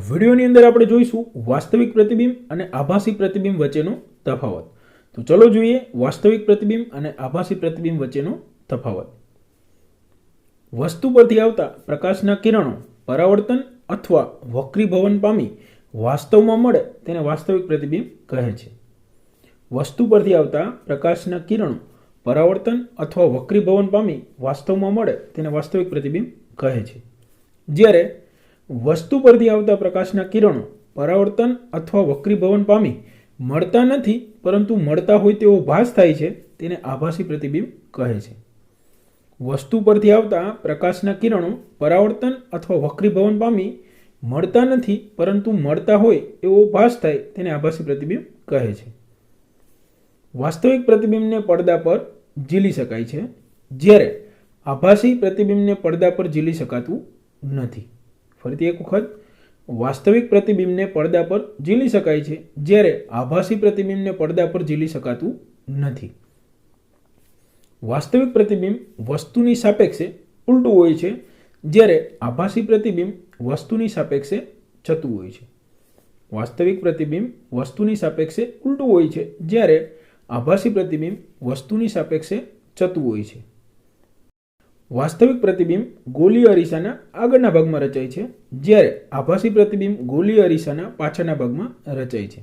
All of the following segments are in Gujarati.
વિડીયોની અંદર આપણે જોઈશું વાસ્તવિક પ્રતિબિંબ અને આભાસી પ્રતિબિંબ વચ્ચેનો તફાવત. તો ચલો જોઈએ વાસ્તવિક પ્રતિબિંબ અને આભાસી પ્રતિબિંબ વચ્ચેનો તફાવત. વસ્તુ પરથી આવતા પ્રકાશના કિરણો પરાવર્તન અથવા વક્રીભવન પામી વાસ્તવમાં મળે તેને વાસ્તવિક પ્રતિબિંબ કહે છે. વસ્તુ પરથી આવતા પ્રકાશના કિરણો પરાવર્તન અથવા વક્રીભવન પામી વાસ્તવમાં મળે તેને વાસ્તવિક પ્રતિબિંબ કહે છે. જ્યારે વસ્તુ પરથી આવતા પ્રકાશના કિરણો, પરાવર્તન અથવા વક્રીભવન પામી મળતા નથી, પરંતુ મળતા હોય તેવો ભાસ થાય છે, તેને આભાસી પ્રતિબિંબ કહે છે. વસ્તુ પરથી આવતા પ્રકાશના કિરણો, પરાવર્તન અથવા વક્રીભવન પામી મળતા નથી, પરંતુ મળતા હોય એવો ભાસ થાય, તેને આભાસી પ્રતિબિંબ કહે છે. વાસ્તવિક પ્રતિબિંબને પડદા પર ઝીલી શકાય છે, જ્યારે આભાસી પ્રતિબિંબને પડદા પર ઝીલી શકાતું નથી. ફરીથી એક વખત, વાસ્તવિક પ્રતિબિંબને પડદા પર ઝીલી શકાય છે, જ્યારે આભાસી પ્રતિબિંબને પડદા પર ઝીલી શકાતું નથી. વાસ્તવિક પ્રતિબિંબ વસ્તુની સાપેક્ષે ઉલટું હોય છે, જ્યારે આભાસી પ્રતિબિંબ વસ્તુની સાપેક્ષે જતું હોય છે. વાસ્તવિક પ્રતિબિંબ વસ્તુની સાપેક્ષે ઉલટું હોય છે, જ્યારે આભાસી પ્રતિબિંબ વસ્તુની સાપેક્ષે જતું હોય છે. વાસ્તવિક પ્રતિબિંબ ગોલીય અરીસાના આગળના ભાગમાં રચાય છે, જ્યારે આભાસી પ્રતિબિંબ ગોલીય અરીસાના પાછળના ભાગમાં રચાય છે.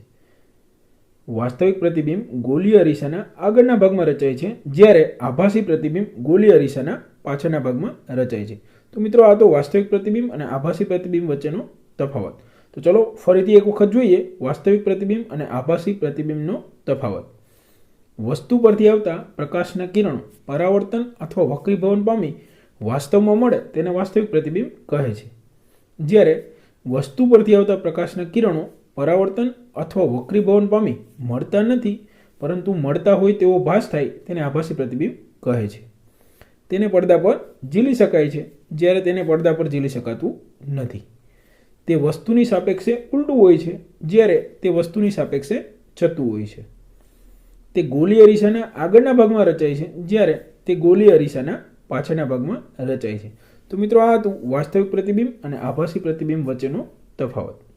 વાસ્તવિક પ્રતિબિંબ ગોલીય અરીસાના આગળના ભાગમાં રચાય છે, જ્યારે આભાસી પ્રતિબિંબ ગોલીય અરીસાના પાછળના ભાગમાં રચાય છે. તો મિત્રો, આ તો વાસ્તવિક પ્રતિબિંબ અને આભાસી પ્રતિબિંબ વચ્ચેનો તફાવત. તો ચલો ફરીથી એક વખત જોઈએ વાસ્તવિક પ્રતિબિંબ અને આભાસી પ્રતિબિંબનો તફાવત. વસ્તુ પરથી આવતા પ્રકાશના કિરણો પરાવર્તન અથવા વક્રીભવન પામી વાસ્તવમાં મળે તેને વાસ્તવિક પ્રતિબિંબ કહે છે. જ્યારે વસ્તુ પરથી આવતા પ્રકાશના કિરણો પરાવર્તન અથવા વક્રીભવન પામી મળતા નથી, પરંતુ મળતા હોય તેવો ભાસ થાય તેને આભાસી પ્રતિબિંબ કહે છે. તેને પડદા પર ઝીલી શકાય છે, જ્યારે તેને પડદા પર ઝીલી શકાતું નથી. તે વસ્તુની સાપેક્ષે ઉલટું હોય છે, જ્યારે તે વસ્તુની સાપેક્ષે જતું હોય છે. તે ગોલી અરીસાના આગળના ભાગમાં રચાય છે, જ્યારે તે ગોલી અરીસાના પાછળના ભાગમાં રચાય છે. તો મિત્રો, આ હતું વાસ્તવિક પ્રતિબિંબ અને આભાસી પ્રતિબિંબ વચ્ચેનો તફાવત.